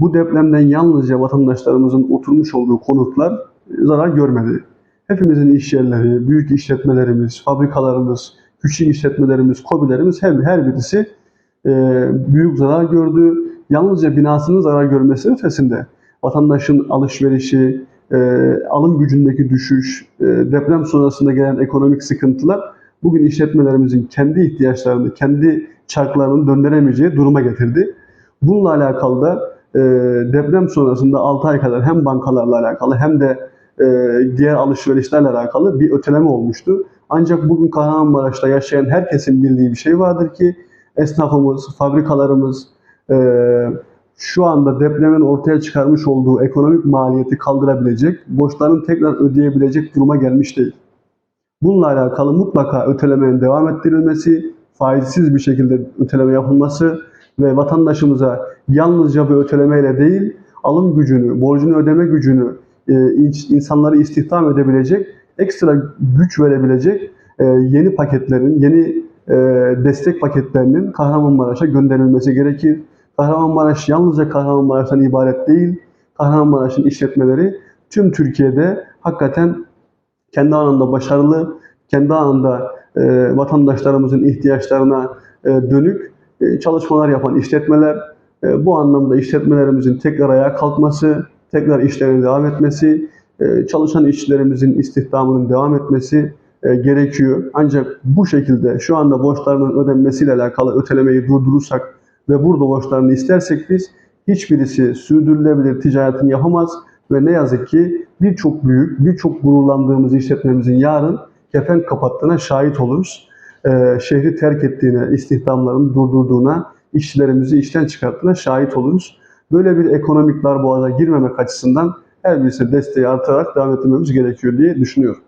Bu depremden yalnızca vatandaşlarımızın oturmuş olduğu konutlar e, zarar görmedi. Hepimizin iş yerleri, büyük işletmelerimiz, fabrikalarımız, küçük işletmelerimiz, kobilerimiz her, her birisi e, büyük zarar gördü. Yalnızca binasının zarar görmesi ötesinde vatandaşın alışverişi, e, alım gücündeki düşüş, e, deprem sonrasında gelen ekonomik sıkıntılar bugün işletmelerimizin kendi ihtiyaçlarını, kendi çarklarını döndüremeyeceği duruma getirdi. Bununla alakalı da e, deprem sonrasında 6 ay kadar hem bankalarla alakalı hem de e, diğer alışverişlerle alakalı bir öteleme olmuştu. Ancak bugün Kahramanmaraş'ta yaşayan herkesin bildiği bir şey vardır ki esnafımız, fabrikalarımız e, şu anda depremin ortaya çıkarmış olduğu ekonomik maliyeti kaldırabilecek, borçlarını tekrar ödeyebilecek duruma gelmiş değil. Bununla alakalı mutlaka ötelemenin devam ettirilmesi, faizsiz bir şekilde öteleme yapılması ve vatandaşımıza yalnızca bir ötelemeyle değil, alım gücünü, borcunu ödeme gücünü, e, insanları istihdam edebilecek, ekstra güç verebilecek e, yeni paketlerin, yeni e, destek paketlerinin Kahramanmaraş'a gönderilmesi gerekir. Kahramanmaraş yalnızca Kahramanmaraş'tan ibaret değil, Kahramanmaraş'ın işletmeleri tüm Türkiye'de hakikaten kendi anında başarılı, kendi anında e, vatandaşlarımızın ihtiyaçlarına e, dönük çalışmalar yapan işletmeler. E, bu anlamda işletmelerimizin tekrar ayağa kalkması, tekrar işlerine devam etmesi, e, çalışan işçilerimizin istihdamının devam etmesi e, gerekiyor. Ancak bu şekilde şu anda borçlarının ödenmesiyle alakalı ötelemeyi durdurursak ve burada borçlarını istersek biz hiçbirisi sürdürülebilir ticaretini yapamaz ve ne yazık ki birçok büyük, birçok gururlandığımız işletmemizin yarın kefen kapattığına şahit oluruz. Ee, şehri terk ettiğine, istihdamlarını durdurduğuna, işçilerimizi işten çıkarttığına şahit oluruz. Böyle bir ekonomik darboğaza girmemek açısından her birisi desteği artarak devam etmemiz gerekiyor diye düşünüyorum.